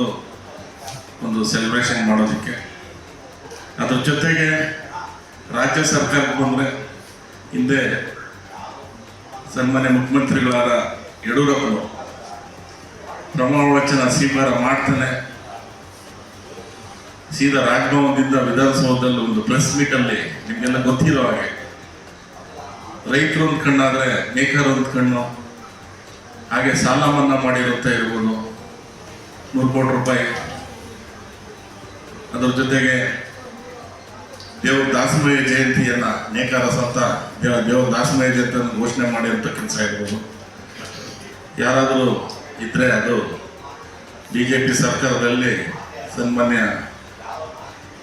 ಬಂದು ಒಂದು ಸೆಲೆಬ್ರೇಷನ್ ಮಾಡೋದಕ್ಕೆ. ಅದ್ರ ಜೊತೆಗೆ ರಾಜ್ಯ ಸರ್ಕಾರ ಬಂದರೆ ಹಿಂದೆ ಸನ್ಮಾನ್ಯ ಮುಖ್ಯಮಂತ್ರಿಗಳಾದ ಯಡಿಯೂರಪ್ಪನವರು ಪ್ರಮಾಣ ವಚನ ಸ್ವೀಕಾರ ಮಾಡ್ತಾನೆ. ಸೀದಾ ರಾಜಭವನದಿಂದ ವಿಧಾನಸೌಧದಲ್ಲಿ ಒಂದು ಪ್ರೆಸ್ ಮೀಟಲ್ಲಿ ನಿಮಗೆಲ್ಲ ಗೊತ್ತಿರೋ ಹಾಗೆ. ರೈತರು ಒಂದು ಕಣ್ಣಾದರೆ ನೇಕಾರ ಒಂದು ಕಣ್ಣು, ಹಾಗೆ ಸಾಲ ಮನ್ನಾ ಮಾಡಿರುತ್ತ ಇರ್ಬೋದು ನೂರು ಕೋಟಿ ರೂಪಾಯಿ. ಅದರ ಜೊತೆಗೆ ದೇವರ ದಾಸಮಯ ಜಯಂತಿಯನ್ನ ನೇಕಾರ ಸಂತ ದೇವ ದೇವರ ದಾಸಮಯ ಜಯಂತಿಯನ್ನು ಘೋಷಣೆ ಮಾಡಿರುವಂಥ ಕೆಲಸ ಇರ್ಬೋದು ಯಾರಾದರೂ ಇದ್ರೆ ಅದು ಬಿ ಜೆ ಪಿ ಸರ್ಕಾರದಲ್ಲಿ ಸನ್ಮಾನ್ಯ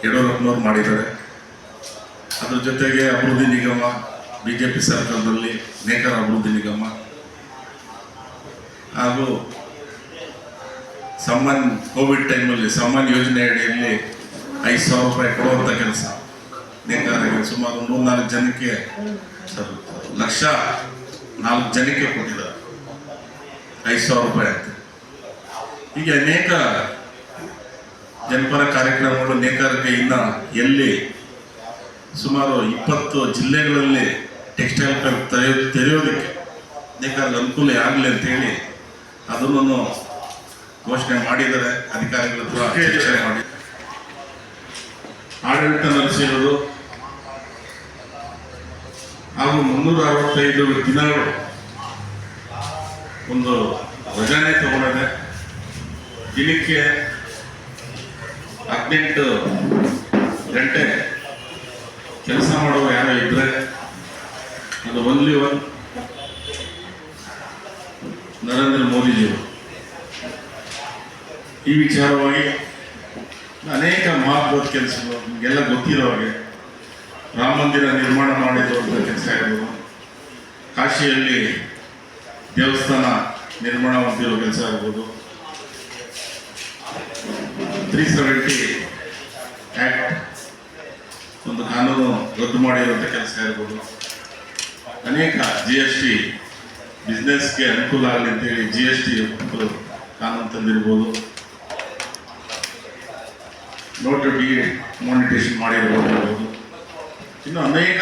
ಯಡಿಯೂರಪ್ಪನವ್ರು ಮಾಡಿದ್ದಾರೆ. ಅದ್ರ ಜೊತೆಗೆ ಅಭಿವೃದ್ಧಿ ನಿಗಮ ಬಿ ಜೆ ಪಿ ಸರ್ಕಾರದಲ್ಲಿ ನೇಕಾರ ಅಭಿವೃದ್ಧಿ ನಿಗಮ ಹಾಗೂ ಸಮ್ಮಾನ್ ಕೋವಿಡ್ ಟೈಮಲ್ಲಿ ಸಮ್ಮನ್ ಯೋಜನೆ ಅಡಿಯಲ್ಲಿ ಐದು ಸಾವಿರ ರೂಪಾಯಿ ಕೊಡುವಂಥ ಕೆಲಸ. ನೇಕಾರರಿಗೆ ಸುಮಾರು ಮೂರ್ನಾಲ್ಕು ಜನಕ್ಕೆ ಲಕ್ಷ ನಾಲ್ಕು ಜನಕ್ಕೆ ಕೊಟ್ಟಿದ್ದಾರೆ ಐದು ಸಾವಿರ ರೂಪಾಯಿ ಅಂತ. ಹೀಗೆ ಅನೇಕ ಜನಪರ ಕಾರ್ಯಕ್ರಮಗಳು ನೇಕಾರಿಕೆ ಇನ್ನ ಎಲ್ಲಿ ಸುಮಾರು ಇಪ್ಪತ್ತು ಜಿಲ್ಲೆಗಳಲ್ಲಿ ಟೆಕ್ಸ್ಟೈಲ್ ತೆರೆಯೋದಕ್ಕೆ ನೇಕಾರರಿಗೆ ಅನುಕೂಲ ಆಗಲಿ ಅಂತೇಳಿ ಅದನ್ನು ಘೋಷಣೆ ಮಾಡಿದ್ದಾರೆ, ಅಧಿಕಾರಿಗಳ ಮಾಡಿ. ಆಡಳಿತ ನಡೆಸಿರೋದು ಹಾಗೂ ಮುನ್ನೂರ ಅರವತ್ತೈದು ದಿನಗಳು ಒಂದು ರಜಾನೆ ತಗೊಂಡಿದೆ. ದಿನಕ್ಕೆ ಹದಿನೆಂಟು ಗಂಟೆ ಕೆಲಸ ಮಾಡುವ ಯಾರೋ ಇದ್ರೆ ಅದು ಒನ್ಲಿ ಒನ್ ನರೇಂದ್ರ ಮೋದಿಜಿಯವರು. ಈ ವಿಚಾರವಾಗಿ ಅನೇಕ ಮಹತ್ವದ ಕೆಲಸಗಳು ನಿಮಗೆಲ್ಲ ಗೊತ್ತಿರೋ ಹಾಗೆ ರಾಮ ಮಂದಿರ ನಿರ್ಮಾಣ ಮಾಡಿರುವಂಥ ಕೆಲಸ ಇರ್ಬೋದು. ಕಾಶಿಯಲ್ಲಿ ದೇವಸ್ಥಾನ ನಿರ್ಮಾಣ ಮಾಡ್ತಿರೋ ಕೆಲಸ ಇರ್ಬೋದು. ತ್ರೀ ಸೆವೆಂಟಿ ಆ್ಯಕ್ಟ್ ಒಂದು ಕಾನೂನು ರದ್ದು ಮಾಡಿರುವಂಥ ಕೆಲಸ ಇರ್ಬೋದು. ಅನೇಕ ಜಿ ಎಸ್ ಟಿ ಬಿಸ್ನೆಸ್ಗೆ ಅನುಕೂಲ ಆಗಲಿ ಅಂತೇಳಿ ಜಿ ಎಸ್ ಟಿ ಕಾನೂನು ತಂದಿರ್ಬೋದು. ನೋಟ್ ಡಿ ಮಾನಿಟೇಷನ್ ಮಾಡಿರ್ಬೋದು. ಇನ್ನು ಅನೇಕ